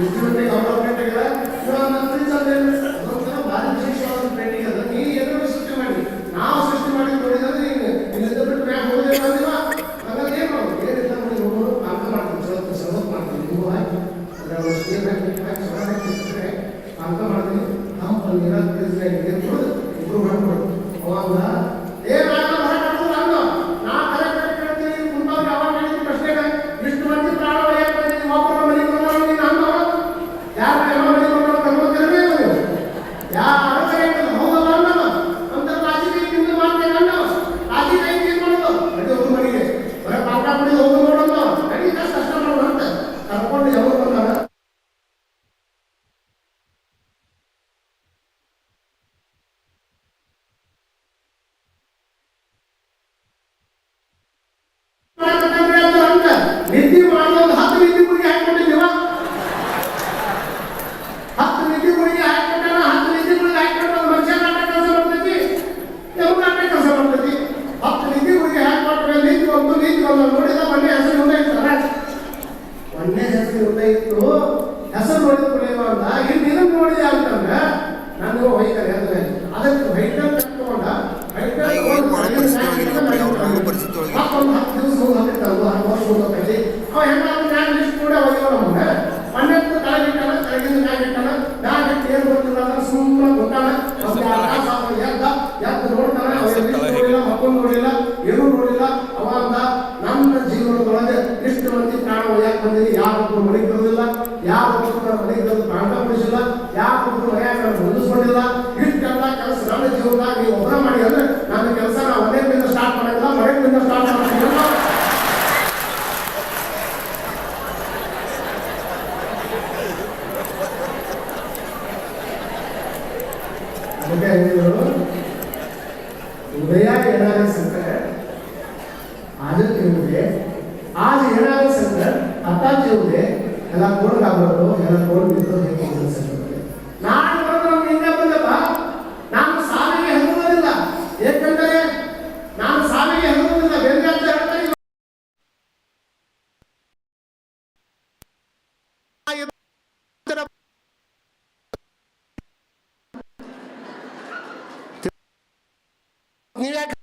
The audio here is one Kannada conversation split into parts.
ಮುಖ್ಯಮಂತ್ರಿ ಗೌರವ ಪೇಟೆಗಳ ಇವಾಗ ನಮ್ಮ ಫ್ರೀಜ್ ಅಲ್ಲಿ ಅದೊಂಥರ ಭಾರಿ ವಿಶೇಷವಾದ ಪೇಂಟಿಂಗ್ ಅದು ಒಳ್ಳೆ ಹೆಸರು ಇಲ್ಲದೆ ಇತ್ತು ಹೆಸರು ಮಾಡೋದು ಕುಳಿಯುವಾಗ ಹಿಂದಿನ ನೋಡಿ ಆಗ್ತಂದ್ರೆ ನಾನು ವೈದ್ಯರು ಅದಕ್ಕೆ ವೈದ್ಯರು আপনি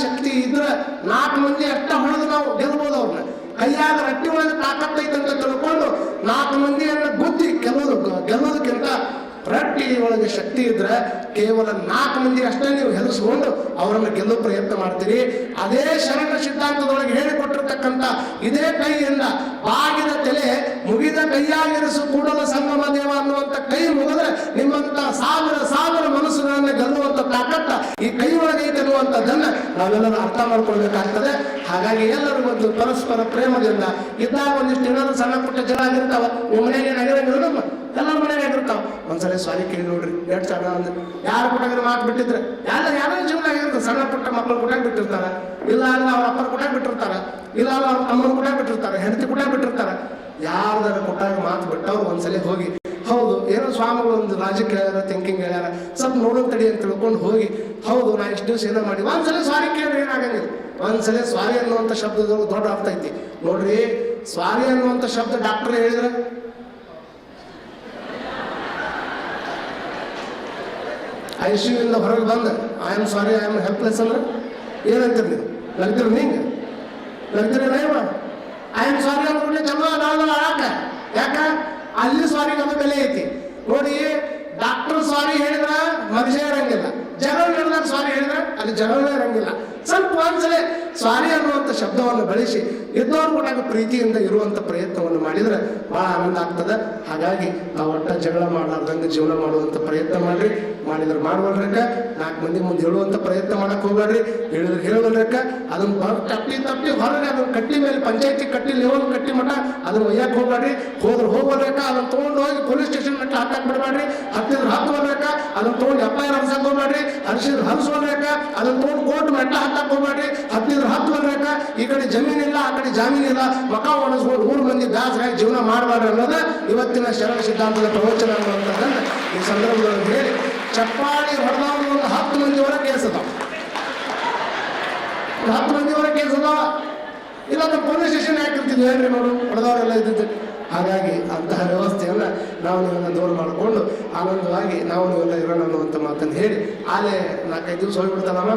ಶಕ್ತಿ ಇದ್ರೆ ನಾಲ್ಕು ಮಂದಿ ಅಟ್ಟ ಹೊಡೆದು ನಾವು ಗೆಲ್ಬೋದು ಅವ್ರನ್ನ. ಕೈಯಾಗ ರಟ್ಟಿ ಒಳಗೆ ತಾಕತ್ತೈತೆ ಅಂತ ತಿಳ್ಕೊಂಡು ನಾಲ್ಕು ಮಂದಿಯನ್ನ ಗುದ್ದಿ ಗೆಲ್ಲೋದು ಗೆಲ್ಲೋದಕ್ಕಿಂತ ರಟ್ಟಿ ಒಳಗೆ ಶಕ್ತಿ ಇದ್ರೆ ಕೇವಲ ನಾಲ್ಕು ಮಂದಿ ಅಷ್ಟೇ ನೀವು ಹೆದರಿಸ್ಕೊಂಡು ಅವರನ್ನು ಗೆಲ್ಲೋ ಪ್ರಯತ್ನ ಮಾಡ್ತೀರಿ. ಅದೇ ಶರಣ ಸಿದ್ಧಾಂತದೊಳಗೆ ಹೇಳಿಕೊಟ್ಟಿರ್ತಕ್ಕಂಥ ಇದೇ ಕೈಯಿಂದ ಬಾಗಿದ ತಲೆ ಮುಗಿದ ಕೈಯಾಗಿರಿಸು ಕೂಡಲ ಸಂಗಮ ದೇವ ಅನ್ನುವಂಥ ಕೈ ಮುಗಿದ್ರೆ ನಿಮ್ಮಂತ ಸಾವಿರ ಸಾವಿರ ಮನಸ್ಸುಗಳನ್ನ ಗೆಲ್ಲುವಂತ ತಾಕತ್ತ ಈ ಕೈ ಐತೆ ನಾವೆಲ್ಲರೂ ಅರ್ಥ ಮಾಡ್ಕೊಳ್ಬೇಕಾಗ್ತದೆ. ಹಾಗಾಗಿ ಎಲ್ಲರೂ ಒಂದು ಪರಸ್ಪರ ಪ್ರೇಮದಿಂದ ಇದ್ದಾಗ ಒಂದಿಷ್ಟು ಏನಾದ್ರು ಸಣ್ಣ ಪುಟ್ಟ ಜನ ಆಗಿರ್ತಾವ ನಿಮ್ಮ ಮನೆಯಲ್ಲಿ ಏನಾಗಿರಂಗಿಲ್ಲ ಎಲ್ಲ ಮನೆಗೆ ಆಗಿರ್ತಾವ. ಒಂದ್ಸಲ ಸಾರಿ ಕೇಳಿ ನೋಡ್ರಿ, ಎರಡು ಸಣ್ಣ ಅಂದ್ರೆ ಯಾರು ಮಾತು ಬಿಟ್ಟಿದ್ರೆ ಯಾರ ಯಾರೋ ಜೀವನ ಆಗಿರ್ತದೆ ಸಣ್ಣ ಪುಟ್ಟ ಮಕ್ಕಳು ಕೂಡ ಬಿಟ್ಟಿರ್ತಾರ. ಇಲ್ಲ ಅಂದ್ರೆ ಅವ್ರ ಅಪ್ಪನ ಕೂಡ ಬಿಟ್ಟಿರ್ತಾರ. ಇಲ್ಲ ಅಂದ್ರೆ ಅವ್ರ ಅಮ್ಮನ ಕೂಡ ಬಿಟ್ಟಿರ್ತಾರೆ. ಹೆಂಡತಿ ಕೂಡ ಬಿಟ್ಟಿರ್ತಾರೆ. ಯಾರ್ದಾರ ಕೊಟ್ಟಾಗ ಮಾತು ಬಿಟ್ಟವ್ರು ಒಂದ್ಸಲಿ ಹೋಗಿ ಹೌದು, ಏನೋ ಸ್ವಾಮಿಗಳು ಒಂದು ಲಾಜಿಕ್ ಹೇಳ್ಯಾರ ಥಿಂಕಿಂಗ್ ಹೇಳ್ಯಾರ. ಸ್ವಲ್ಪ ನೋಡೋಣ ತಡಿ ಅಂತ ತಿಳ್ಕೊಂಡು ಹೋಗಿ, ಹೌದು, ನಾ ಇಷ್ಟು ದಿವಸ ಏನೋ ಮಾಡಿ ಒಂದ್ಸಲ ಸ್ವಾರಿ ಕೇಳಿದ್ರೆ ಏನಾಗಂಗಿಲ್ಲ. ಒಂದ್ಸಲ ಸ್ವಾರಿ ಅನ್ನುವಂಥ ಶಬ್ದದೊಳಗೆ ದೊಡ್ಡ ಆಗ್ತೈತಿ ಐತಿ. ನೋಡ್ರಿ, ಸ್ವಾರಿ ಅನ್ನುವಂಥ ಶಬ್ದ ಡಾಕ್ಟರ್ ಹೇಳಿದ್ರೆ? ಐ ಸಿ ಇಂದ ಹೊರಗೆ ಬಂದ I am sorry I am helpless ಅಂದ್ರೆ ಏನಂತೀರಿ ನೀವು ನಗ್ತೀರಿ ನಿಂಗೆ ನೈವ ಐ ಆಮ್ ಸಾರಿ ಅಂದ್ರೆ ಚಲೋ ಯಾಕ? ಅಲ್ಲಿ ಸ್ವಾರಿ ಅದು ಬೆಲೆ ಐತಿ. ನೋಡಿ ಡಾಕ್ಟರ್ ಸ್ವಾರಿ ಹೇಳಿದ್ರ ಮನುಷ್ಯ ಇರಂಗಿಲ್ಲ. ಜಗಳ ಸ್ವಾರಿ ಹೇಳಿದ್ರೆ ಅಲ್ಲಿ ಜಗಳನೇ ಇರಂಗಿಲ್ಲ. ಸ್ವಲ್ಪ ಒಂದ್ಸಲ ಸ್ವಾರಿ ಅನ್ನುವಂಥ ಶಬ್ದವನ್ನು ಬಳಸಿ ಇದ್ದವ್ರು ಕೂಡ ಪ್ರೀತಿಯಿಂದ ಇರುವಂತ ಪ್ರಯತ್ನವನ್ನು ಮಾಡಿದ್ರೆ ಬಹಳ ಆನಂದ ಆಗ್ತದೆ. ಹಾಗಾಗಿ ನಾವು ಒಟ್ಟ ಜಗಳ ಮಾಡಲಾರ್ದಂಗೆ ಜೀವನ ಮಾಡುವಂಥ ಪ್ರಯತ್ನ ಮಾಡ್ರಿ. ಮಾಡಿದ್ರೆ ಮಾಡ್ಬಲ್ರಕ್ಕ ನಾಲ್ಕು ಮಂದಿ ಮುಂದೆ ಹೇಳುವಂಥ ಪ್ರಯತ್ನ ಮಾಡಕ್ಕೆ ಹೋಗ್ಬೇಡ್ರಿ. ಹೇಳಿದ್ರೆ ಹೇಳಬಲ್ರಕ್ಕ ಅದನ್ನ ಹೊರ ತಪ್ಪಿ ತಪ್ಪಿ ಹೊರಗೆ ಅದನ್ನ ಕಟ್ಟಿ ಮೇಲೆ ಪಂಚಾಯತಿ ಕಟ್ಟಿ ಲೆವೆಲ್ ಕಟ್ಟಿ ಮಠ ಅದನ್ನ ಒಯ್ಯಕ್ಕೆ ಹೋಗ್ಬೇಡ್ರಿ. ಹೋದ್ರೆ ಹೋಗ್ಬಲ್ರಕ್ಕ ಅದನ್ನ ತೊಗೊಂಡು ಮಟ್ಟ ಹಾಕಕ್ ಬಿಡಬೇಡ್ರಿ. ಹತ್ತಿದ್ರೆ ಹತ್ತು ಹೋಗ್ಬೇಕ? ಅದನ್ನ ತೊಗೊಂಡು ಎಪ್ಪ ಆರ್ ಹರ್ಸಕ್ ಹೋಗ್ಬೇಡ್ರಿ ಹಂಸ ಹೋಗ್ಬೇಕ? ಅದನ್ನ ತೊಗೊಂಡು ಕೋಟ್ ಮೆಟ್ಟ ಹಾಕಕ್ ಹೋಗ್ಬೇಡ್ರಿ. ಹತ್ತಿದ್ರೆ ಹತ್ತು ಬರ್ಬೇಕ ಈ ಕಡೆ ಇಲ್ಲ ಆ ಕಡೆ ಜಾಮೀನಿಲ್ಲ. ಮಕ ಒಣಸ್ಕೊಂಡು ಊರು ಮಂದಿ ದಾಸರಾಗಿ ಜೀವನ ಮಾಡಬಾರ್ದು ಅನ್ನೋದು ಇವತ್ತಿನ ಶರಣ ಸಿದ್ಧಾಂತದ ಪ್ರವಚನ ಅನ್ನುವಂಥದ್ದನ್ನ ಈ ಸಂದರ್ಭದಲ್ಲಿ ಹೇಳಿ. ಚಪ್ಪಾಳಿ ಹೊಡೆದವರು ಒಂದು ಹತ್ತು ಮಂದಿವರೆಗೆ ಕೇಸ್ ಅದಾವ. ಹತ್ತು ಮಂದಿವರೆಗೆ ಕೇಸ್ ಅದಾವ. ಇಲ್ಲ ಪೊಲೀಸ್ ಸ್ಟೇಷನ್ ಹಾಕಿರ್ತಿದ್ವಿ ಹೇಳ್ರಿ ನೋಡು. ಹೊಡೆದವರೆಲ್ಲ ಇದ್ದಿದ್ದು. ಹಾಗಾಗಿ ಅಂತಹ ವ್ಯವಸ್ಥೆಯನ್ನು ನಾವು ನೀವೆಲ್ಲ ದೂರ ಮಾಡಿಕೊಂಡು ಆನಂದವಾಗಿ ನಾವು ನೀವೆಲ್ಲ ಇರೋಣ ಅನ್ನುವಂಥ ಮಾತನ್ನು ಹೇಳಿ. ಆಲೇ ನಾಲ್ಕೈದು ದಿವಸ ಹೋಗ್ಬಿಡ್ತಾನಮ್ಮ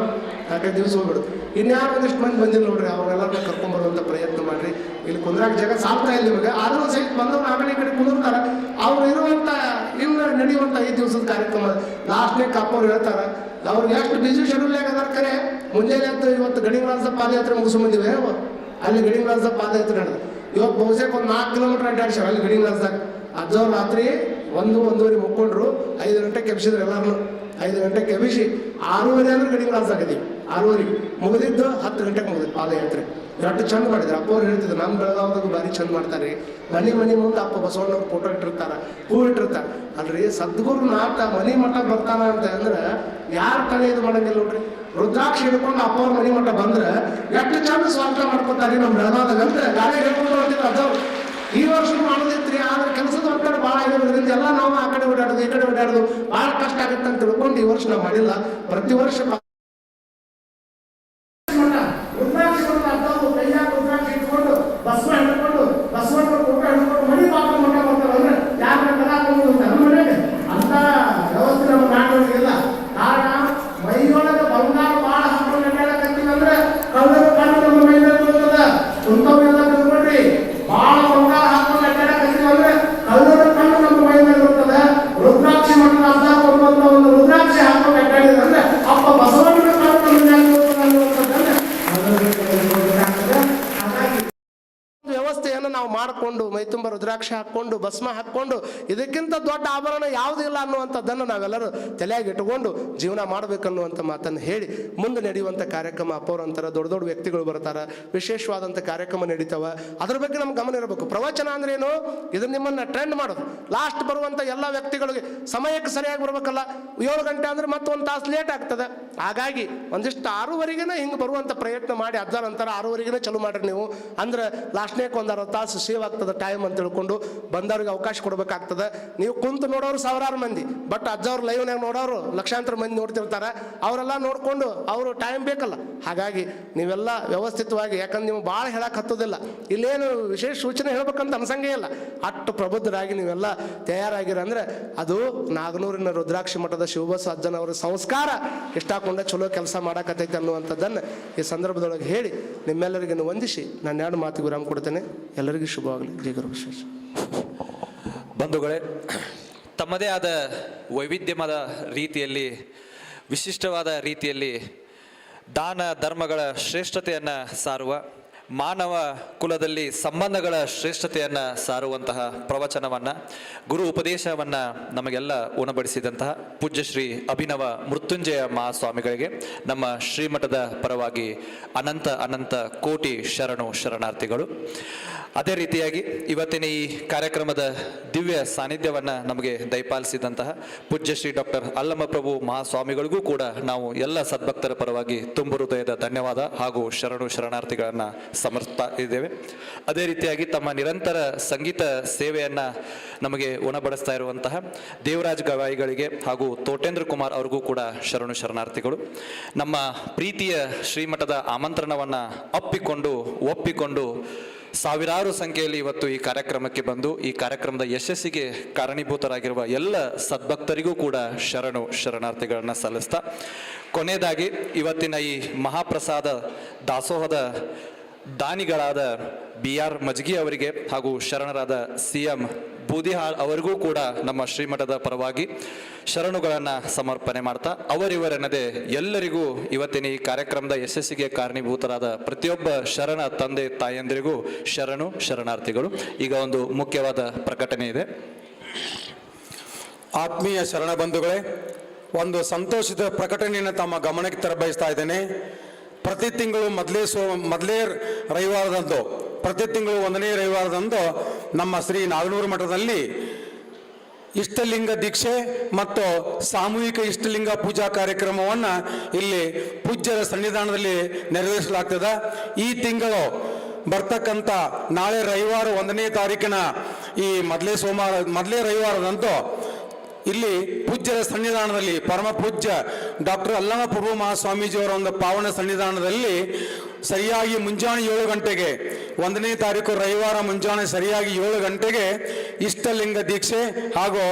ನಾಲ್ಕೈದು ದಿವಸ ಹೋಗ್ಬಿಡುತ್ತೆ. ಇನ್ಯಾರು ಒಂದಿಷ್ಟು ಮಂದಿ ಬಂದಿಲ್ಲ ನೋಡ್ರಿ ಕರ್ಕೊಂಡು ಕರ್ಕೊಂಡ್ಬರುವಂಥ ಪ್ರಯತ್ನ ಮಾಡಿರಿ. ಇಲ್ಲಿ ಕುಂದ್ರಾಗ ಜಾಗ ಸಾಪ್ತಾ ಇಲ್ಲ ಇವಾಗ. ಆದರೂ ಸಹಿತ ಬಂದವ್ರು ಆಮೇಲೆ ಈ ಕಡೆ ಕುಂದ್ರತಾರೆ. ಅವ್ರು ಇರುವಂಥ ಇನ್ನು ನಡೆಯುವಂಥ ಐದು ದಿವಸದ ಕಾರ್ಯಕ್ರಮ ಲಾಸ್ಟ್ನೇ ಕಾಪವ್ರು ಹೇಳ್ತಾರೆ. ಅವ್ರಿಗೆ ಎಷ್ಟು ಬಿಸಿ ಶೆಡ್ಯೂಲ್ ಆಗದಾರ ಕರೆ? ಮುಂಜಾನೆ ಇವತ್ತು ಗಡಿಗಳ ಪಾದಯಾತ್ರೆ ಮುಗಿಸ್ಕೊಂಬಂದಿವೆ ಅಲ್ಲಿ ಗಡಿಗಳ ಪಾದಯಾತ್ರೆ ನಡೆದ. ಇವತ್ತು ಬಹುಶಃ ಒಂದು ನಾಲ್ಕು ಕಿಲೋಮೀಟರ್ ಅಡ್ಡಾಡ್ಸ್ಯಾವ ಅಲ್ಲಿ ಗಡಿ ಗಡಿಗಳಾದಾಗ ಅಜ್ಜವ್ರು ರಾತ್ರಿ ಒಂದು, ಒಂದೂವರೆ ಮುಕ್ಕೊಂಡ್ರು. ಐದು ಗಂಟೆಗೆ ಕೆಬ್ಸಿದ್ರು ಎಲ್ಲಾರು ಐದು ಗಂಟೆಗೆ ಕೆಬಿಸಿ ಆರೂವರೆ ಅಂದ್ರೆ ಗಡಿ ಗಡಿಗಳಾದಾಗದೀವಿ ಆರೂವರೆ ಮುಗಿದಿದ್ದು ಹತ್ತು ಗಂಟೆಗೆ ಮುಗಿದಿದ್ದು ಪಾದಯಾತ್ರೆ. ಎಷ್ಟು ಚಂದ ಮಾಡಿದ್ರು. ಅಪ್ಪ ಅವ್ರು ಹೇಳ್ತಿದ್ರು ನಮ್ಮ ಬೆಳಗಾವದಾಗ ಭಾರಿ ಚಂದ ಮಾಡ್ತಾರೆ. ಮನೆ ಮನೆ ಮುಂದೆ ಅಪ್ಪ ಬಸವಣ್ಣವ್ರು ಫೋಟೋ ಇಟ್ಟಿರ್ತಾರೆ, ಹೂ ಇಟ್ಟಿರ್ತಾರೆ. ಅಲ್ರಿ, ಸದ್ಗುರು ನಾಟ ಮನಿ ಮಠ ಬರ್ತಾನ ಅಂತ ಅಂದ್ರೆ ಯಾರ ತಲೆ ಇದು ಮಾಡಂಗಿಲ್ಲ ನೋಡ್ರಿ. ರುದ್ರಾಕ್ಷಿ ಹಿಡ್ಕೊಂಡು ಅಪ್ಪ ಅವ್ರ ಮನಿ ಮಟ್ಟ ಬಂದ್ರೆ ಎಷ್ಟು ಚಂದ ಸ್ವಾಗತ ಮಾಡ್ಕೊತಾರೆ ನಮ್ಮ ಬೆಳಗಾವದಾಗ ಅಂದ್ರೆ ಗಾಡಿ ಹೇಳ್ಕೊಂಡು ಹೊರಟಿದ್ರು ಅಜ್ಜವ್ರು ಈ ವರ್ಷ ಮಾಡೋದಿತ್ರಿ, ಆದ್ರೆ ಕೆಲಸದ ಒತ್ತಡ ಭಾಳ ಆಗಿರೋದ್ರಿಂದ ಎಲ್ಲ ನಾವು ಆ ಕಡೆ ಓಡಾಡೋದು, ಈ ಕಡೆ ಓಡಾಡೋದು, ಭಾಳ ಕಷ್ಟ ಆಗುತ್ತೆ ಅಂತ ತಿಳ್ಕೊಂಡು ಈ ವರ್ಷ ನಾವು ಮಾಡಿಲ್ಲ. ಪ್ರತಿ ವರ್ಷ ರುದ್ರಾಕ್ಷಿ ಮಠ ಅಜ್ಜವ್ರು ಕೈಯಾಗ ರುದ್ರಾಕ್ಷಿ ಇಟ್ಕೊಂಡು ಬಸವ ಹಿಡ್ಕೊಂಡು ಬಸವಣ್ಣ ಫೋಟೋ ಹಿಡ್ಕೊಂಡು ಮನಿ ಬಾಗಿಲು ಮಠ ಬರ್ತಾರೆ ಅಂದ್ರೆ ಯಾರ ಕಲಾಕೊಂಡು ನಮ್ಮ ಮನೆಗೆ ಅಂತ ವ್ಯವಸ್ಥೆ ನಮ್ಮ ನಾಡೊಳಗಿಲ್ಲ ಕಾರಣ ಮೈಯೊಳಗೆ ಬಂಗಾರ ಭಾಳ ಹಾಕೊಂಡು ಅಡ್ಡಾಡಕತ್ತೀವಿ ಅಂದ್ರೆ ಕಳ್ಳರು ಕಣ್ಣು ನಮ್ಮ ಮೈ ಮೇಲೆ ಬೀಳ್ತದ ಕುಂತವೆಲ್ಲ ತಿಳ್ಕೊಡ್ರಿ ಭಾಳ ಬಂಗಾರ ಹಾಕೊಂಡು ಅಡ್ಡಾಡಕತ್ತೀವಿ ಅಂದ್ರೆ ಕಳ್ಳರ ಕಣ್ಣು ನಮ್ಮ ಮೈ ಮೇಲೆ ಬೀಳ್ತದ ರುದ್ರಾಕ್ಷಿ ಮಠದ ಅರ್ಧ ಕೊಡುವಂತ ಒಂದು ರುದ್ರಾಕ್ಷಿ ಹಾಕೊಂಡು ಅಡ್ಡಾಡಿದ್ರೆ ಅಂದ್ರೆ ಅಪ್ಪ ಬಸವಣ್ಣನ ಕಣ್ಣು ನಮ್ಮ ಮೇಲೆ ಬೀಳ್ತದ ಅನ್ನುವಂಥದ್ದನ್ನ ಮೊದಲು ತಿಳ್ಕೊಳ್ಬೇಕಾಗ್ತದೆ. ಹಾಗಾಗಿ ವ್ಯವಸ್ಥೆಯನ್ನು ನಾವು ಮಾಡಿಕೊಂಡು ಮೈತುಂಬ ರುದ್ರಾಕ್ಷ ಹಾಕ್ಕೊಂಡು ಭಸ್ಮ ಹಾಕ್ಕೊಂಡು ಇದಕ್ಕಿಂತ ದೊಡ್ಡ ಆಭರಣ ಅನ್ನುವಂಥದ್ದನ್ನು ನಾವೆಲ್ಲರೂ ತಲೆಯಾಗಿ ಇಟ್ಟುಕೊಂಡು ಜೀವನ ಮಾಡಬೇಕನ್ನುವಂಥ ಮಾತನ್ನು ಹೇಳಿ ಮುಂದೆ ನಡೆಯುವಂಥ ಕಾರ್ಯಕ್ರಮ, ಅಪೌರಂತರ, ದೊಡ್ಡ ದೊಡ್ಡ ವ್ಯಕ್ತಿಗಳು ಬರ್ತಾರೆ ವಿಶೇಷವಾದಂಥ ಕಾರ್ಯಕ್ರಮ ನಡೀತಾವ. ಅದ್ರ ಬಗ್ಗೆ ನಮ್ಗೆ ಗಮನ ಇರಬೇಕು. ಪ್ರವಚನ ಅಂದ್ರೆ ಏನು? ಇದು ನಿಮ್ಮನ್ನ ಟ್ರೆಂಡ್ ಮಾಡೋದು. ಲಾಸ್ಟ್ ಬರುವಂಥ ಎಲ್ಲ ವ್ಯಕ್ತಿಗಳಿಗೆ ಸಮಯಕ್ಕೆ ಸರಿಯಾಗಿ ಬರಬೇಕಲ್ಲ. ಏಳು ಗಂಟೆ ಅಂದ್ರೆ ಮತ್ತೊಂದು ತಾಸು ಲೇಟ್ ಆಗ್ತದೆ. ಹಾಗಾಗಿ ಒಂದಿಷ್ಟು ಆರೂವರೆಗೆ ಹಿಂಗೆ ಬರುವಂಥ ಪ್ರಯತ್ನ ಮಾಡಿ, ಅರ್ಧ ನಂತರ ಆರೂವರೆಗೆ ಚಲೋ ಮಾಡ್ರಿ ನೀವು. ಅಂದ್ರೆ ಲಾಸ್ಟ್ನೇಕ್ ಒಂದು ಅರ್ಧ ತಾಸು ಸೇವ್ ಆಗ್ತದೆ ಟೈಮ್ ಅಂತ ತಿಳ್ಕೊಂಡು ಬಂದವ್ರಿಗೆ ಅವಕಾಶ ಕೊಡ್ಬೇಕಾಗ್ತದೆ. ನೀವು ಕುಂತು ನೋಡೋರು ಸಾವಿರಾರು ಮಂದಿ. ಬಟ್ ಅಜ್ಜವ್ರು ಲೈವ್ನಾಗ ನೋಡೋರು ಲಕ್ಷಾಂತರ ಮಂದಿ ನೋಡ್ತಿರ್ತಾರೆ. ಅವರೆಲ್ಲ ನೋಡ್ಕೊಂಡು ಅವರು ಟೈಮ್ ಬೇಕಲ್ಲ. ಹಾಗಾಗಿ ನೀವೆಲ್ಲ ವ್ಯವಸ್ಥಿತವಾಗಿ, ಯಾಕಂದ್ರೆ ನೀವು ಭಾಳ ಹೇಳಕ್ಕೆ ಹತ್ತೋದಿಲ್ಲ. ಇಲ್ಲೇನು ವಿಶೇಷ ಸೂಚನೆ ಹೇಳ್ಬೇಕಂತ ಅನ್ಸಂಗೇ ಇಲ್ಲ. ಅಷ್ಟು ಪ್ರಬುದ್ಧರಾಗಿ ನೀವೆಲ್ಲ ತಯಾರಾಗಿರಂದ್ರೆ ಅದು ನಾಗನೂರಿನ ರುದ್ರಾಕ್ಷಿ ಮಠದ ಶಿವಬಸ ಅಜ್ಜನವರ ಸಂಸ್ಕಾರ ಇಷ್ಟಾಕೊಂಡ ಚಲೋ ಕೆಲಸ ಮಾಡಕತ್ತೈತೆ ಅನ್ನುವಂಥದ್ದನ್ನು ಈ ಸಂದರ್ಭದೊಳಗೆ ಹೇಳಿ ನಿಮ್ಮೆಲ್ಲರಿಗೂ ವಂದಿಸಿ ನಾನು ಎರಡು ಮಾತು ವಿರಾಮ ಕೊಡ್ತೇನೆ. ಎಲ್ಲರಿಗೂ ಶುಭವಾಗಲಿ. ಜೀಗರು ವಿಶೇಷ ಬಂಧುಗಳೇ ತಮ್ಮದೇ ಆದ ವೈವಿಧ್ಯಮದ ರೀತಿಯಲ್ಲಿ, ವಿಶಿಷ್ಟವಾದ ರೀತಿಯಲ್ಲಿ ದಾನ ಧರ್ಮಗಳ ಶ್ರೇಷ್ಠತೆಯನ್ನು ಸಾರುವ, ಮಾನವ ಕುಲದಲ್ಲಿ ಸಂಬಂಧಗಳ ಶ್ರೇಷ್ಠತೆಯನ್ನು ಸಾರುವಂತಹ ಪ್ರವಚನವನ್ನು, ಗುರು ಉಪದೇಶವನ್ನು ನಮಗೆಲ್ಲ ಉಣಬಡಿಸಿದಂತಹ ಪೂಜ್ಯ ಶ್ರೀ ಅಭಿನವ ಮೃತ್ಯುಂಜಯ ಮಹಾಸ್ವಾಮಿಗಳಿಗೆ ನಮ್ಮ ಶ್ರೀಮಠದ ಪರವಾಗಿ ಅನಂತ ಅನಂತ ಕೋಟಿ ಶರಣು ಶರಣಾರ್ಥಿಗಳು. ಅದೇ ರೀತಿಯಾಗಿ ಇವತ್ತಿನ ಈ ಕಾರ್ಯಕ್ರಮದ ದಿವ್ಯ ಸಾನ್ನಿಧ್ಯವನ್ನು ನಮಗೆ ದಯಪಾಲಿಸಿದಂತಹ ಪೂಜ್ಯ ಶ್ರೀ ಡಾಕ್ಟರ್ ಅಲ್ಲಮಪ್ರಭು ಮಹಾಸ್ವಾಮಿಗಳಿಗೂ ಕೂಡ ನಾವು ಎಲ್ಲ ಸದ್ಭಕ್ತರ ಪರವಾಗಿ ತುಂಬು ಹೃದಯದ ಧನ್ಯವಾದ ಹಾಗೂ ಶರಣು ಶರಣಾರ್ಥಿಗಳನ್ನು ಸಮರ್ಥಿಸ್ತಾ ಇದ್ದೇವೆ. ಅದೇ ರೀತಿಯಾಗಿ ತಮ್ಮ ನಿರಂತರ ಸಂಗೀತ ಸೇವೆಯನ್ನು ನಮಗೆ ಉಣಬಡಿಸ್ತಾ ಇರುವಂತಹ ದೇವರಾಜ್ ಗವಾಯಿಗಳಿಗೆ ಹಾಗೂ ತೋಟೇಂದ್ರ ಕುಮಾರ್ ಅವ್ರಿಗೂ ಕೂಡ ಶರಣು ಶರಣಾರ್ಥಿಗಳು. ನಮ್ಮ ಪ್ರೀತಿಯ ಶ್ರೀಮಠದ ಆಮಂತ್ರಣವನ್ನು ಅಪ್ಪಿಕೊಂಡು ಒಪ್ಪಿಕೊಂಡು ಸಾವಿರಾರು ಸಂಖ್ಯೆಯಲ್ಲಿ ಇವತ್ತು ಈ ಕಾರ್ಯಕ್ರಮಕ್ಕೆ ಬಂದು, ಈ ಕಾರ್ಯಕ್ರಮದ ಯಶಸ್ಸಿಗೆ ಕಾರಣೀಭೂತರಾಗಿರುವ ಎಲ್ಲ ಸದ್ಭಕ್ತರಿಗೂ ಕೂಡ ಶರಣು ಶರಣಾರ್ಥಿಗಳನ್ನು ಸಲ್ಲಿಸ್ತಾ, ಕೊನೆಯದಾಗಿ ಇವತ್ತಿನ ಈ ಮಹಾಪ್ರಸಾದ ದಾಸೋಹದ ದಾನಿಗಳಾದ ಬಿ ಆರ್ ಮಜ್ಗಿ ಅವರಿಗೆ ಹಾಗೂ ಶರಣರಾದ ಸಿ ಎಂ ಬೂದಿಹಾಳ್ ಅವರಿಗೂ ಕೂಡ ನಮ್ಮ ಶ್ರೀಮಠದ ಪರವಾಗಿ ಶರಣುಗಳನ್ನು ಸಮರ್ಪಣೆ ಮಾಡ್ತಾ, ಅವರಿವರೆನ್ನದೆ ಎಲ್ಲರಿಗೂ ಇವತ್ತಿನ ಈ ಕಾರ್ಯಕ್ರಮದ ಯಶಸ್ಸಿಗೆ ಕಾರಣೀಭೂತರಾದ ಪ್ರತಿಯೊಬ್ಬ ಶರಣ ತಂದೆ ತಾಯಂದಿರಿಗೂ ಶರಣು, ಶರಣಾರ್ಥಿಗಳು. ಈಗ ಒಂದು ಮುಖ್ಯವಾದ ಪ್ರಕಟಣೆ ಇದೆ. ಆತ್ಮೀಯ ಶರಣ ಬಂಧುಗಳೇ, ಒಂದು ಸಂತೋಷದ ಪ್ರಕಟಣೆಯನ್ನು ತಮ್ಮ ಗಮನಕ್ಕೆ ತರಬಯಸ್ತಾ ಇದ್ದೇನೆ. ಪ್ರತಿ ತಿಂಗಳು ಮೊದಲೇ ಸೋ, ಮೊದಲೇ ರವಿವಾರದಂದು, ಪ್ರತಿ ತಿಂಗಳು ಒಂದನೇ ರವಿವಾರದಂದು ನಮ್ಮ ಶ್ರೀ ನಾಗನೂರು ಮಠದಲ್ಲಿ ಇಷ್ಟಲಿಂಗ ದೀಕ್ಷೆ ಮತ್ತು ಸಾಮೂಹಿಕ ಇಷ್ಟಲಿಂಗ ಪೂಜಾ ಕಾರ್ಯಕ್ರಮವನ್ನು ಇಲ್ಲಿ ಪೂಜ್ಯರ ಸನ್ನಿಧಾನದಲ್ಲಿ ನೆರವೇರಿಸಲಾಗ್ತದೆ. ಈ ತಿಂಗಳು ಬರ್ತಕ್ಕಂಥ ನಾಳೆ ರವಿವಾರ ಒಂದನೇ ತಾರೀಕಿನ ಈ ಮೊದಲೇ ಸೋಮವಾರ, ಮೊದಲೇ ರವಿವಾರದಂತೂ ಇಲ್ಲಿ ಪೂಜ್ಯರ ಸನ್ನಿಧಾನದಲ್ಲಿ ಪರಮ ಪೂಜ್ಯ ಡಾಕ್ಟರ್ ಅಲ್ಲಮ ಪ್ರಭು ಮಹಾಸ್ವಾಮೀಜಿಯವರ ಒಂದು ಪಾವನ ಸನ್ನಿಧಾನದಲ್ಲಿ ಸರಿಯಾಗಿ ಮುಂಜಾನೆ ಏಳು ಗಂಟೆಗೆ, ಒಂದನೇ ತಾರೀಕು ರವಿವಾರ ಮುಂಜಾನೆ ಸರಿಯಾಗಿ ಏಳು ಗಂಟೆಗೆ ಇಷ್ಟಲಿಂಗ ದೀಕ್ಷೆ ಹಾಗೂ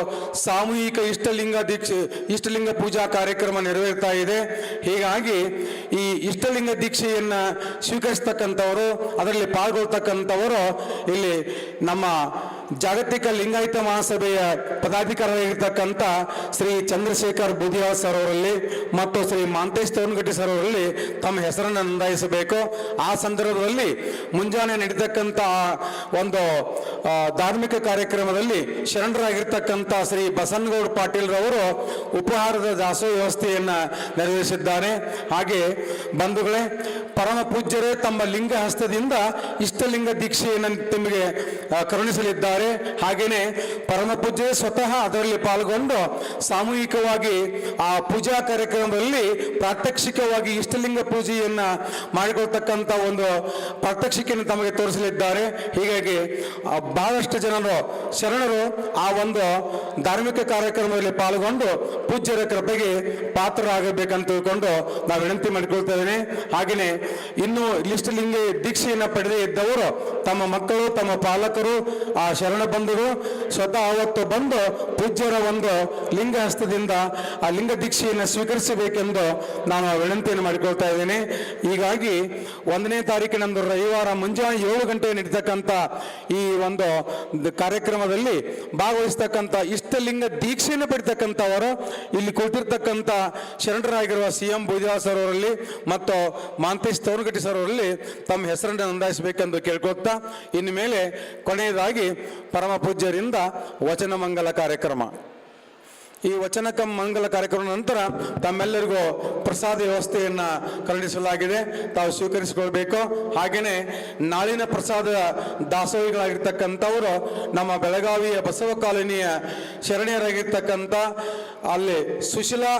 ಸಾಮೂಹಿಕ ಇಷ್ಟಲಿಂಗ ದೀಕ್ಷೆ, ಇಷ್ಟಲಿಂಗ ಪೂಜಾ ಕಾರ್ಯಕ್ರಮ ನೆರವೇರ್ತಾ ಇದೆ. ಹೀಗಾಗಿ ಈ ಇಷ್ಟಲಿಂಗ ದೀಕ್ಷೆಯನ್ನು ಸ್ವೀಕರಿಸ್ತಕ್ಕಂಥವರು, ಅದರಲ್ಲಿ ಪಾಲ್ಗೊಳ್ತಕ್ಕಂಥವರು ಇಲ್ಲಿ ನಮ್ಮ ಜಾಗತಿಕ ಲಿಂಗಾಯತ ಮಹಾಸಭೆಯ ಪದಾಧಿಕಾರಿಯಾಗಿರ್ತಕ್ಕಂಥ ಶ್ರೀ ಚಂದ್ರಶೇಖರ್ ಬುದಿಯಾ ಸರ್ ಅವರಲ್ಲಿ ಮತ್ತು ಶ್ರೀ ಮಾಂತೇಶ್ ತೋನ್ಗಟ್ಟಿ ಸರ್ ಅವರಲ್ಲಿ ತಮ್ಮ ಹೆಸರನ್ನು ನೋಂದಾಯಿಸಬೇಕು. ಆ ಸಂದರ್ಭದಲ್ಲಿ ಮುಂಜಾನೆ ನಡೀತಕ್ಕಂಥ ಒಂದು ಧಾರ್ಮಿಕ ಕಾರ್ಯಕ್ರಮದಲ್ಲಿ ಶರಣರಾಗಿರ್ತಕ್ಕಂಥ ಶ್ರೀ ಬಸನ್ಗೌಡ ಪಾಟೀಲ್ ರವರು ಉಪಹಾರದ ದಾಸೋಹ ವ್ಯವಸ್ಥೆಯನ್ನು ನೆರವೇರಿಸಿದ್ದಾರೆ. ಹಾಗೆ ಬಂಧುಗಳೇ ಪರಮ ಪೂಜ್ಯರೇ ತಮ್ಮ ಲಿಂಗ ಹಸ್ತದಿಂದ ಇಷ್ಟಲಿಂಗ ದೀಕ್ಷೆಯನ್ನು ನಿಮಗೆ ಆ, ಹಾಗೆಯೇ ಪರಮ ಪೂಜ್ಯರೇ ಸ್ವತಃ ಅದರಲ್ಲಿ ಪಾಲ್ಗೊಂಡು ಸಾಮೂಹಿಕವಾಗಿ ಆ ಪೂಜಾ ಕಾರ್ಯಕ್ರಮದಲ್ಲಿ ಪ್ರಾತ್ಯಕ್ಷಿಕವಾಗಿ ಇಷ್ಟಲಿಂಗ ಪೂಜೆಯನ್ನ ಮಾಡಿಕೊಳ್ತಕ್ಕಂಥ ಒಂದು ಪ್ರಾತ್ಯಕ್ಷಿಕೆಯನ್ನು ತಮಗೆ ತೋರಿಸಲಿದ್ದಾರೆ. ಹೀಗಾಗಿ ಬಹಳಷ್ಟು ಜನರು, ಶರಣರು ಆ ಒಂದು ಧಾರ್ಮಿಕ ಕಾರ್ಯಕ್ರಮದಲ್ಲಿ ಪಾಲ್ಗೊಂಡು ಪೂಜ್ಯರ ಕೃಪೆಗೆ ಪಾತ್ರರಾಗಬೇಕಂತ ತಿಳ್ಕೊಂಡು ನಾವು ವಿನಂತಿ ಮಾಡಿಕೊಳ್ತಾ ಇದ್ದೇನೆ. ಇನ್ನು ಇಷ್ಟಲಿಂಗ ದೀಕ್ಷೆಯನ್ನು ಪಡೆದೇ ಇದ್ದವರು ತಮ್ಮ ಮಕ್ಕಳು, ತಮ್ಮ ಪಾಲಕರು, ಆ ಶರಣ ಬಂಧುಗಳು ಸ್ವತಃ ಅವತ್ತು ಬಂದು ಪೂಜ್ಯರ ಒಂದು ಲಿಂಗ ಹಸ್ತದಿಂದ ಆ ಲಿಂಗ ದೀಕ್ಷೆಯನ್ನು ಸ್ವೀಕರಿಸಬೇಕೆಂದು ನಾನು ವಿನಂತಿಯನ್ನು ಮಾಡಿಕೊಳ್ತಾ ಇದ್ದೇನೆ. ಹೀಗಾಗಿ ಒಂದನೇ ತಾರೀಕಿನಂದು ರವಿವಾರ ಮುಂಜಾನೆ ಏಳು ಗಂಟೆ ನಡೀತಕ್ಕಂಥ ಈ ಒಂದು ಕಾರ್ಯಕ್ರಮದಲ್ಲಿ ಭಾಗವಹಿಸ್ತಕ್ಕಂಥ ಇಷ್ಟಲಿಂಗ ದೀಕ್ಷೆಯನ್ನು ಪಡಿತಕ್ಕಂಥವರು, ಇಲ್ಲಿ ಕುಳಿತಿರ್ತಕ್ಕಂಥ ಶರಣರಾಗಿರುವ ಸಿ ಎಂ ಬುದಿಯಾಳ್ ಸರ್ ಅವರಲ್ಲಿ ಮತ್ತು ಮಾಂತೇಶ್ ತವನಗಟ್ಟಿ ಸರ್ ಅವರಲ್ಲಿ ತಮ್ಮ ಹೆಸರನ್ನು ನೋಂದಾಯಿಸಬೇಕೆಂದು ಕೇಳ್ಕೊಳ್ತಾ, ಇನ್ನು ಮೇಲೆ ಕೊನೆಯದಾಗಿ ಪರಮ ಪೂಜ್ಯರಿಂದ ವಚನ ಮಂಗಲ ಕಾರ್ಯಕ್ರಮ. ಈ ವಚನ ಕಂ ಮಂಗಲ ಕಾರ್ಯಕ್ರಮದ ನಂತರ ತಮ್ಮೆಲ್ಲರಿಗೂ ಪ್ರಸಾದ ವ್ಯವಸ್ಥೆಯನ್ನು ಕರುಣಿಸಲಾಗಿದೆ ತಾವು ಸ್ವೀಕರಿಸಿಕೊಳ್ಬೇಕು. ಹಾಗೆಯೇ ನಾಳಿನ ಪ್ರಸಾದ ದಾಸೋಹಿಗಳಾಗಿರ್ತಕ್ಕಂಥವರು ನಮ್ಮ ಬೆಳಗಾವಿಯ ಬಸವ ಕಾಲೋನಿಯ ಶರಣೆಯರಾಗಿರ್ತಕ್ಕಂಥ ಅಲ್ಲಿ ಸುಶೀಲಾ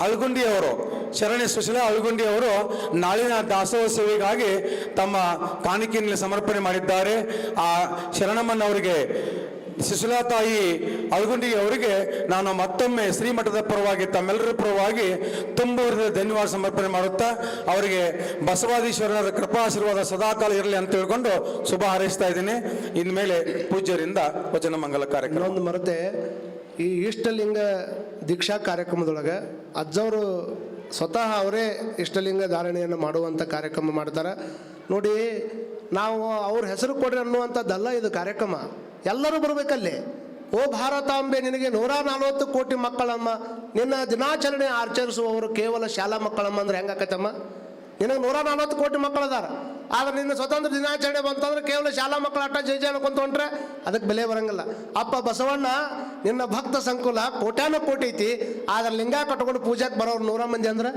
ಅಳ್ಗುಂಡಿ ಅವರು ಶರಣೆ ಸುಶೀಲ ಅಳ್ಗುಂಡಿ ಅವರು ನಾಳಿನ ದಾಸೋಹ ಸೇವೆಗಾಗಿ ತಮ್ಮ ಕಾಣಿಕೆಯಲ್ಲಿ ಸಮರ್ಪಣೆ ಮಾಡಿದ್ದಾರೆ. ಆ ಶರಣಮ್ಮನವರಿಗೆ ಶಿಶುಲಾ ತಾಯಿ ಅಳ್ಗುಂಡಿ ಅವರಿಗೆ ನಾನು ಮತ್ತೊಮ್ಮೆ ಶ್ರೀಮಠದ ಪರವಾಗಿ, ತಮ್ಮೆಲ್ಲರ ಪರವಾಗಿ ತುಂಬ ಹೃದಯದ ಧನ್ಯವಾದ ಸಮರ್ಪಣೆ ಮಾಡುತ್ತಾ, ಅವರಿಗೆ ಬಸವಾದೀಶ್ವರರ ಕೃಪಾಶೀರ್ವಾದ ಸದಾಕಾಲ ಇರಲಿ ಅಂತ ತಿಳ್ಕೊಂಡು ಶುಭ ಹಾರೈಸ್ತಾ ಇದ್ದೀನಿ. ಇನ್ಮೇಲೆ ಪೂಜ್ಯರಿಂದ ವಚನ ಮಂಗಲ ಕಾರ್ಯಕ್ರಮ. ಇನ್ನೊಂದು ಮರತೆ ಈ ಇಷ್ಟಲಿಂಗ ದೀಕ್ಷಾ ಕಾರ್ಯಕ್ರಮದೊಳಗೆ ಅಜ್ಜವರು ಸ್ವತಃ ಅವರೇ ಇಷ್ಟಲಿಂಗ ಧಾರಣೆಯನ್ನು ಮಾಡುವಂಥ ಕಾರ್ಯಕ್ರಮ ಮಾಡ್ತಾರೆ. ನೋಡಿ, ನಾವು ಅವ್ರ ಹೆಸರು ಕೊಡ್ರಿ ಅನ್ನುವಂಥದ್ದಲ್ಲ ಇದು ಕಾರ್ಯಕ್ರಮ. ಎಲ್ಲರೂ ಬರಬೇಕಲ್ಲಿ. ಓ ಭಾರತಾಂಬೆ, ನಿನಗೆ ನೂರ ನಲವತ್ತು ಕೋಟಿ ಮಕ್ಕಳಮ್ಮ. ನಿನ್ನ ದಿನಾಚರಣೆ ಆಚರಿಸುವವರು ಕೇವಲ ಶಾಲಾ ಮಕ್ಕಳಮ್ಮ ಅಂದ್ರೆ ಹೆಂಗಾಕತ್ತಮ್ಮ? ನಿನಗೆ ನೂರ ನಲವತ್ತು ಕೋಟಿ ಮಕ್ಕಳದಾರ. ಆದ್ರೆ ನಿನ್ನ ಸ್ವತಂತ್ರ ದಿನಾಚರಣೆ ಬಂತಂದ್ರೆ ಕೇವಲ ಶಾಲಾ ಮಕ್ಕಳ ಆಟ ಜಯ ಅನ್ಕೊಂತ ಹೊಂಟ್ರೆ ಅದಕ್ಕೆ ಬೆಲೆ ಬರಂಗಿಲ್ಲ. ಅಪ್ಪ ಬಸವಣ್ಣ, ನಿನ್ನ ಭಕ್ತ ಸಂಕುಲ ಕೋಟ್ಯಾನ ಕೋಟಿ ಐತಿ, ಆದ್ರೆ ಲಿಂಗ ಕಟ್ಕೊಂಡು ಪೂಜೆಗೆ ಬರೋರು ನೂರ ಮಂದಿ ಅಂದ್ರೆ?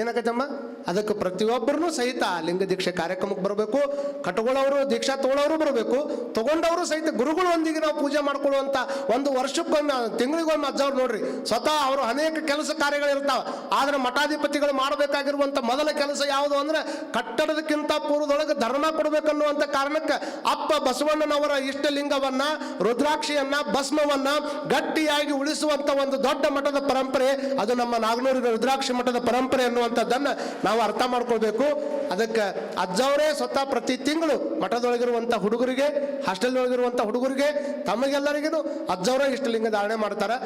ಏನಾಗತ್ತಮ್ಮ ಅದಕ್ಕೆ ಪ್ರತಿಯೊಬ್ಬರೂ ಸಹಿತ ಲಿಂಗ ದೀಕ್ಷೆ ಕಾರ್ಯಕ್ರಮಕ್ಕೆ ಬರಬೇಕು ಕಟ್ಕೊಳ್ಳೋರು ದೀಕ್ಷಾ ತಗೊಳ್ಳೋರು ಬರಬೇಕು, ತಗೊಂಡವರು ಸಹಿತ ಗುರುಗಳೊಂದಿಗೆ ನಾವು ಪೂಜೆ ಮಾಡ್ಕೊಳ್ಳುವಂಥ ಒಂದು ವರ್ಷಕ್ಕೊಮ್ಮೆ ತಿಂಗಳಿಗೊಮ್ಮೆ ಅಜ್ಜವ್ರು ನೋಡ್ರಿ, ಸ್ವತಃ ಅವರು ಅನೇಕ ಕೆಲಸ ಕಾರ್ಯಗಳಿರ್ತಾವೆ. ಆದ್ರೆ ಮಠಾಧಿಪತಿಗಳು ಮಾಡಬೇಕಾಗಿರುವಂಥ ಮೊದಲ ಕೆಲಸ ಯಾವುದು ಅಂದ್ರೆ ಕಟ್ಟಡದಕ್ಕಿಂತ ಪೂರ್ವದೊಳಗೆ ಧರ್ಮ ಕೊಡಬೇಕನ್ನುವಂಥ ಕಾರಣಕ್ಕೆ ಅಪ್ಪ ಬಸವಣ್ಣನವರ ಇಷ್ಟಲಿಂಗವನ್ನು, ರುದ್ರಾಕ್ಷಿಯನ್ನ, ಭಸ್ಮವನ್ನು ಗಟ್ಟಿಯಾಗಿ ಉಳಿಸುವಂತ ಒಂದು ದೊಡ್ಡ ಮಠದ ಪರಂಪರೆ, ಅದು ನಮ್ಮ ನಾಗನೂರಿನ ರುದ್ರಾಕ್ಷಿ ಮಠದ ಪರಂಪರೆ ಅನ್ನುವಂಥದ್ದನ್ನ ನಾವು ಅರ್ಥ ಮಾಡ್ಕೊಳ್ಬೇಕು ಅದಕ್ಕೆ ಅಜ್ಜವರೇ ಸ್ವತಃ ಪ್ರತಿ ತಿಂಗಳು ಮಠದೊಳಗಿರುವಂಥ ಹುಡುಗರಿಗೆ ಹಾಸ್ಟೆಲ್ ಒಳಗಿರುವಂಥ ಹುಡುಗರಿಗೆ ತಮಗೆಲ್ಲರಿಗೂ ಅಜ್ಜವರೇ ಇಷ್ಟು ಲಿಂಗ ಧಾರಣೆ ಮಾಡ್ತಾರೆ.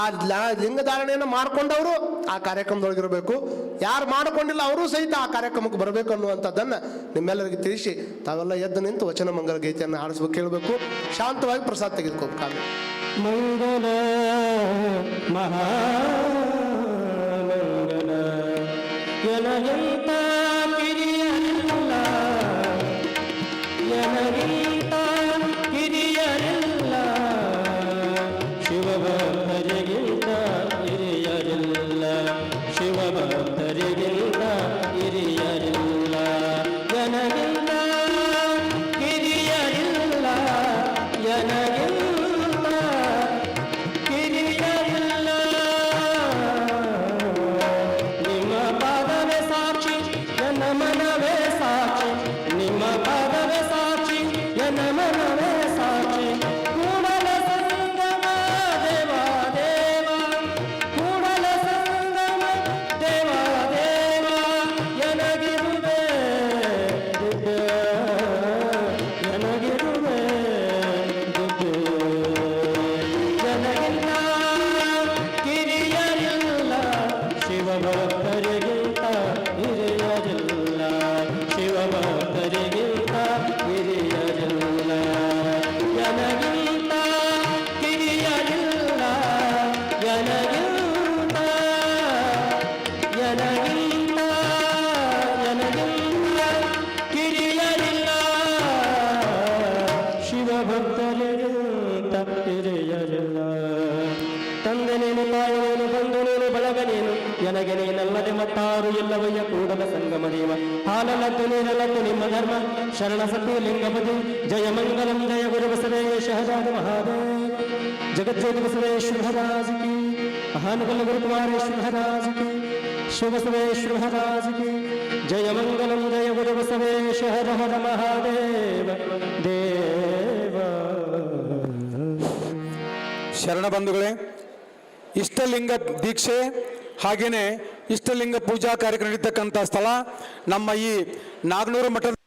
ಆ ಲಿಂಗ ಧಾರಣೆಯನ್ನು ಮಾಡ್ಕೊಂಡವರು ಆ ಕಾರ್ಯಕ್ರಮದೊಳಗಿರಬೇಕು. ಯಾರು ಮಾಡಿಕೊಂಡಿಲ್ಲ ಅವರು ಸಹಿತ ಆ ಕಾರ್ಯಕ್ರಮಕ್ಕೆ ಬರಬೇಕು ಅನ್ನುವಂಥದ್ದನ್ನು ನಿಮ್ಮೆಲ್ಲರಿಗೆ ತಿಳಿಸಿ ತಾವೆಲ್ಲ ಎದ್ದು ನಿಂತು ವಚನ ಮಂಗಲ ಗೀತೆಯನ್ನು ಹಾಡಿಸ್ಬೇಕು, ಕೇಳಬೇಕು. ಶಾಂತವಾಗಿ ಪ್ರಸಾದ ತೆಗೆದುಕೋಬೇಕು. ಮಂಗಲ ಮಹಾಮಂಗಲ ನೀನಲ್ಲದೆ ಎಲ್ಲವಯ್ಯ ಕೂಡಲ ಸಂಗಮ ದೇವ ಹಾಲಲತ್ತು ನೀರಲತ್ತು ನಿಮ್ಮ ಧರ್ಮ. ಶರಣ ಸತಿ ಲಿಂಗಪತಿ. ಜಯ ಮಂಗಲಂ, ಜಯ ಗುರು ಬಸವೇಶ ಶಹಜಾದ ಮಹಾದೇವ. ಜಗಜ್ಯೋತಿ ಬಸವೇಶ್ವರ ಮಹಾರಾಜ್ ಕಿ. ಮಹಾನುಗಲ ಗುರು ಕುಮಾರೇಶ್ವರ ಕಿ. ಶಿವ ಬಸವೇಶ್ವರ ಕಿ. ಜಯ ಮಂಗಲಂ, ಜಯ ಗುರು ಬಸವೇಶ ಹರ ಮಹಾದೇವ. ದೇವ. ಶರಣ ಬಂಧುಗಳೇ, ಇಷ್ಟಲಿಂಗ ದೀಕ್ಷೆ ಹಾಗೆಯೇ ಇಷ್ಟಲಿಂಗ ಪೂಜಾ ಕಾರ್ಯಕ್ರಮ ನಡೀತಕ್ಕಂಥ ಸ್ಥಳ ನಮ್ಮ ಈ ನಾಗನೂರು ಮಠದ